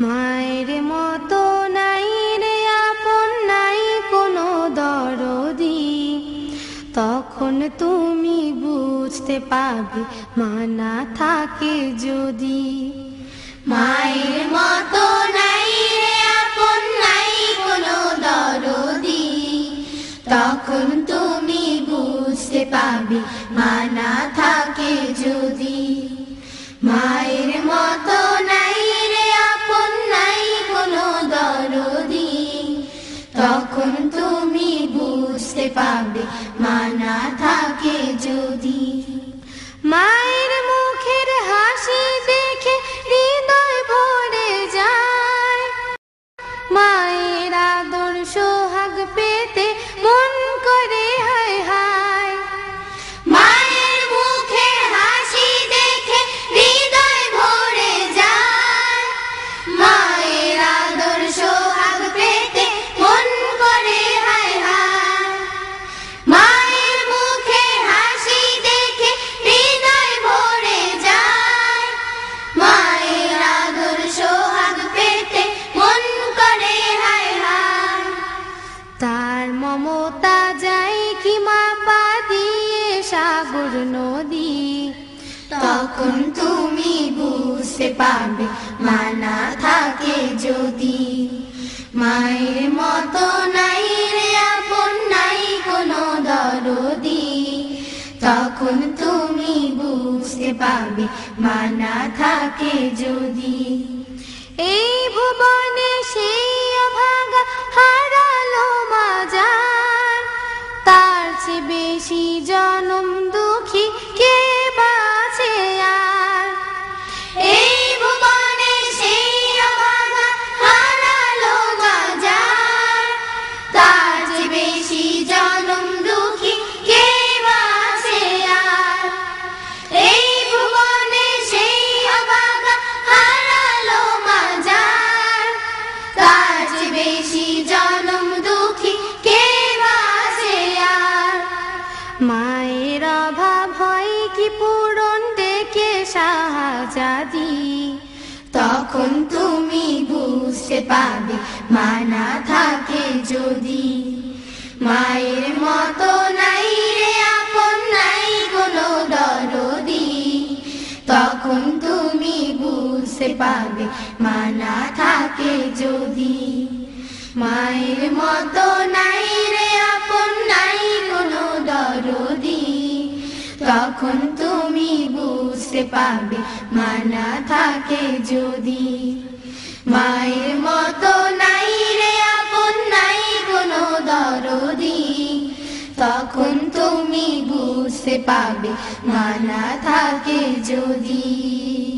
মায়ের মতো নাই রে, আপন নাই কোনো দরদি। তখন তুমি বুঝতে পারবে, মানা থাকে যদি। মায়ের মতো নাই রে, আপন নাই কোনো দরদি। তখন তুমি বুঝতে পারবে, মানা থাকে যদি। মায়ের পারবে মানা থাকে যদি। মায়ের নদী তখন তুমি বুঝতে পারবে, মানা থাকে যদি। মায়ের মতো নাই রে, আপন নাই কোনো দরদি। তখন তুমি বুঝতে পারবে, মানা থাকে যদি। এই ভুবনে সেই অভাগা হারালো মাজার। তার চেয়ে বেশি জনম কি পূরণ ডেকে শাহজাদি, তখন তুমি বুঝতে পাবে মানা থাকে যদি। মায়ের মতো নাই রে, আপন নাই কোনো দরদি। তখন তুমি বুঝতে পাবে মানা থাকে যদি। মায়ের মতো নাই তখন তুমি বুঝতে পারবে, মানা থাকে যদি। মায়ের মতো নাই রে, আপন নাই কোনো দরদি। তখন তুমি বুঝতে পারবে, মানা থাকে যদি।